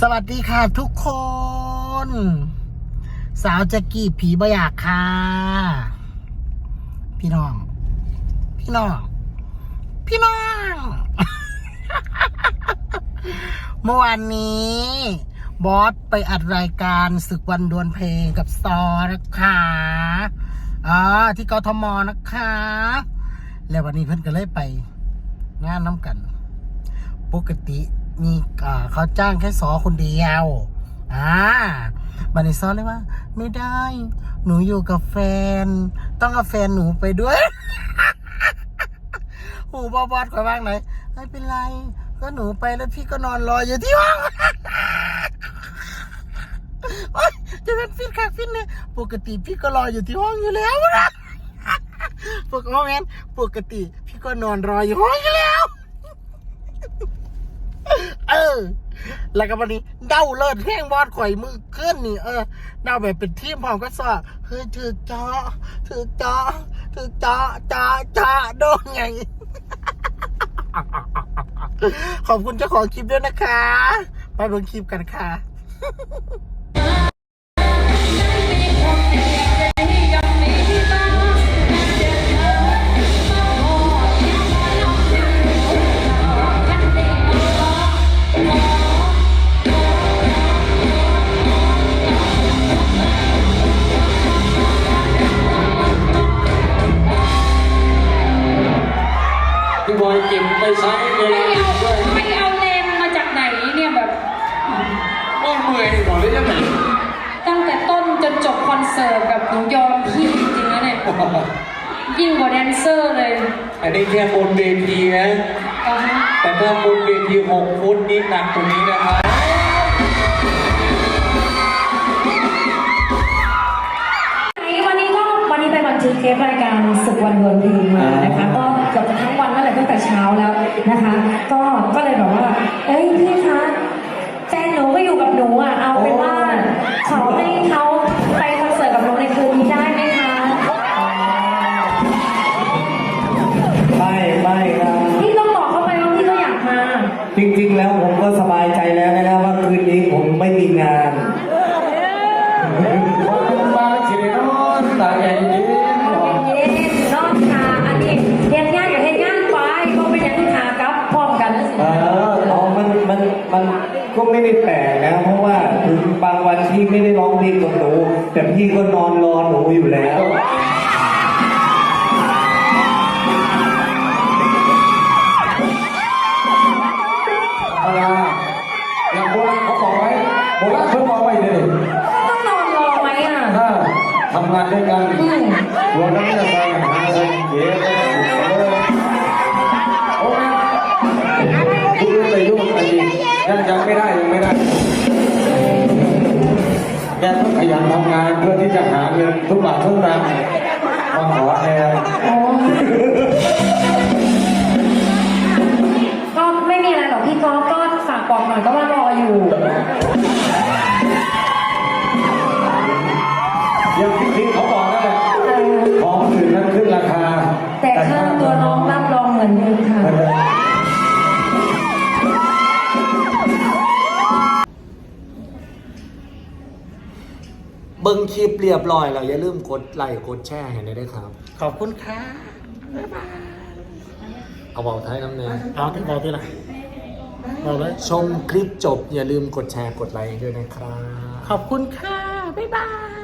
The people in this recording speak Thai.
สวัสดีค่ะทุกคน สาวจ็กกี้ผีบอยากค่ะ พี่น้อง พี่น้อง พี่น้อง เมื่อวานนี้ บอสไปอัดรายการศึกวันดวลเพลงกับซอนะคะอ่าที่กทมนะคะ แล้ววันนี้เพิ่อนก็เลยไป งานน้ำกัน ปกติ มีเขาจ้างแค่สอคนเดียวอ่าบันนี้ซอเลยว่า ไม่ได้ หนูอยู่กับแฟน ต้องเอาแฟนหนูไปด้วยหูบอบอดกว่าบ้างไหนไม่เป็นไร ก็หนูไปแล้วพี่ก็นอนรออยู่ที่ห้องโอ๊ยจะเป็นฟิตค่ะฟิตเนี่ยปกติพี่ก็รออยู่ที่ห้องอยู่แล้วนะปกติงั้นปกติ พี่ก็นอนรออยู่ห้องอยู่แล้ว ออแล้วก็วันนี้เดาเลิศแห้งวอดข่อยมือขึ้นนี่ เออเดาแบบเป็นทีมพร้อมก็สอเฮ้ยถือจอถือจอถือจอจอจอโดนไง ขอบคุณเจ้าของคลิปด้วยนะคะ ไปเบิ่งคลิปกันค่ะ พี่บอยเก็บไปใช้เวไม่ลาเอาด้วยไม่เอาเลนมาจากไหนเนี่ยแบบโอ้ยเมื่อยก่อนเลยยังไงตั้งแต่ต้นจนจบคอนเสิร์ตแบบหนูยอมพี่จริงๆนะเนี่ยยิ่งกว่าแดนเซอร์เลย อันนี้แค่บนเวทีนะอ่าฮะแต่ถ้าบนเวทีหกฟุตนี่หนักกว่านี้นะครับ นะคะ ก็ก็เลยแบบว่า เอ้ยพี่คะแฟนหนูก็อยู่กับหนูอะเอาเป็นว่า มันมันก็ไม่ได้แปลกนะ เพราะว่าถึงบางวันที่ไม่ได้ร้องเพลงกับหนู แต่พี่ก็นอนรอหนูอยู่แล้วอะไรอย่างโบราณเขาบอกไว้โบราณเขาบอกไว้เลยต้องนอนรอไหมอะถ้าทำงานด้วยกันอืมรวมทั้งจะไปหาเงินเก็บเยังยังไม่ได้ยังไม่ได้แกต้องขยันทำงานเพื่อที่จะหาเงินทุกบาททุกสตางค์มาขอแทนโอ้ก็ไม่มีอะไรหรอกพี่ก๊อฟก็ฝากบอกหน่อยก็ว่ารออยู่อย่าง เบิ้งคลิปเรียบร้อยแล้วอย่าลืมกดไลค์กดแชร์ให้ได้ด้วยครับ ขอบคุณค่ะเอาบอกท้ายน้ำเนยเอาที่บอกที่ไหนบอกเลยชมคลิปจบอย่าลืมกดแชร์กดไลค์ด้วยนะครับ ขอบคุณค่ะบ๊ายบาย